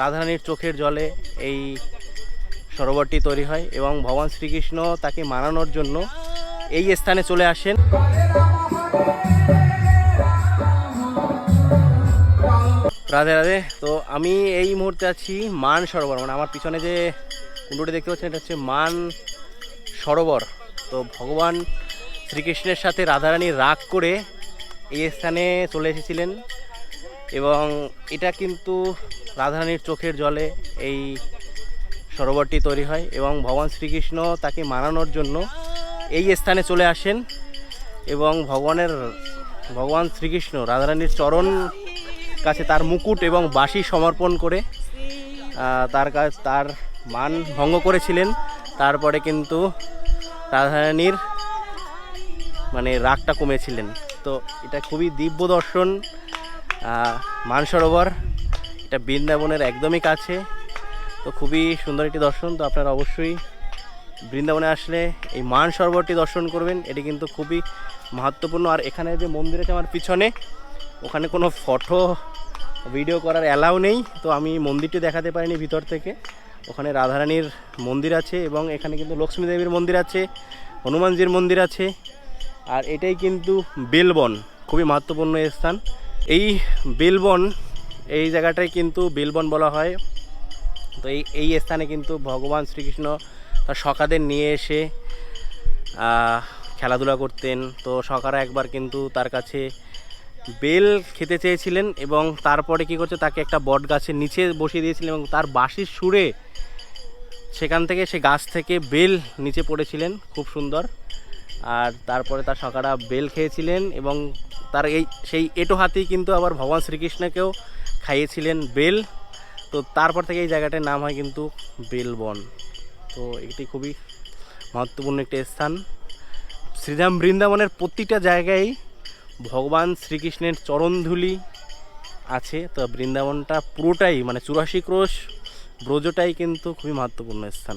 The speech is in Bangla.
রাধারানীর চোখের জলে এই সরোবরটি তৈরি হয় এবং ভগবান শ্রীকৃষ্ণ তাকে মানানোর জন্য এই স্থানে চলে আসেন। রাধে রাধে, তো আমি এই মুহূর্তে আছি মান সরোবর মানে আমার পিছনে যে কুণ্ডুটি দেখতে পাচ্ছেন, এটা হচ্ছে মান সরোবর। তো ভগবান শ্রীকৃষ্ণের সাথে রাধারানী রাগ করে এই স্থানে চলে এসেছিলেন। এবং এটা কিন্তু রাধারানীর চোখের জলে এই সরোবরটি তৈরি হয় এবং ভগবান শ্রীকৃষ্ণ তাকে মানানোর জন্য এই স্থানে চলে আসেন এবং ভগবানের, ভগবান শ্রীকৃষ্ণ রাধারানীর চরণ কাছে তার মুকুট এবং বাঁশি সমর্পণ করে তার কাছ তার মান ভঙ্গ করেছিলেন। তারপরে কিন্তু রাধারানীর মানে রাগটা কমেছিলেন। তো এটা খুবই দিব্য দর্শন। মানসরোবর, এটা বৃন্দাবনের একদমই কাছে। তো খুবই সুন্দর একটি দর্শন, তো আপনারা অবশ্যই বৃন্দাবনে আসলে এই মান সরোবরটি দর্শন করবেন। এটি কিন্তু খুবই মাহাত্মপূর্ণ আর এখানে যে মন্দির আছে আমার পিছনে, ওখানে কোনো ফটো, ভিডিও করার অ্যালাউ নেই। তো আমি মন্দিরটি দেখাতে পারিনি ভিতর থেকে। ওখানে রাধারানীর মন্দির আছে এবং এখানে কিন্তু লক্ষ্মী দেবীর মন্দির আছে, হনুমানজির মন্দির আছে। আর এটাই কিন্তু বেলবন, খুবই মাহাত্মপূর্ণ স্থান। এই বেলবন, এই জায়গাটায় কিন্তু বেলবন বলা হয়। তো এই এই স্থানে কিন্তু ভগবান শ্রীকৃষ্ণ তার সখাদের নিয়ে এসে খেলাধুলা করতেন। তো সখারা একবার কিন্তু তার কাছে বেল খেতে চেয়েছিলেন এবং তারপরে কি করছে, তাকে একটা বট গাছের নিচে বসিয়ে দিয়েছিলেন এবং তার বাঁশির সুরে সেখান থেকে সে গাছ থেকে বেল নিচে পড়েছিলেন। খুব সুন্দর। আর তারপরে তার সকারা বেল খেয়েছিলেন এবং তার এই, সেই এটো হাতেই কিন্তু আবার ভগবান শ্রীকৃষ্ণকেও খাইয়েছিলেন বেল। তো তারপর থেকে এই জায়গাটার নাম হয় কিন্তু বেলবন। তো এটি খুবই মহত্বপূর্ণ একটি স্থান। শ্রীরাম বৃন্দাবনের প্রতিটা জায়গায় ভগবান শ্রীকৃষ্ণের চরণধুলি আছে। তো বৃন্দাবনটা পুরোটাই মানে চুরাশি ক্রোশ ব্রজটাই কিন্তু খুবই মহত্বপূর্ণ স্থান।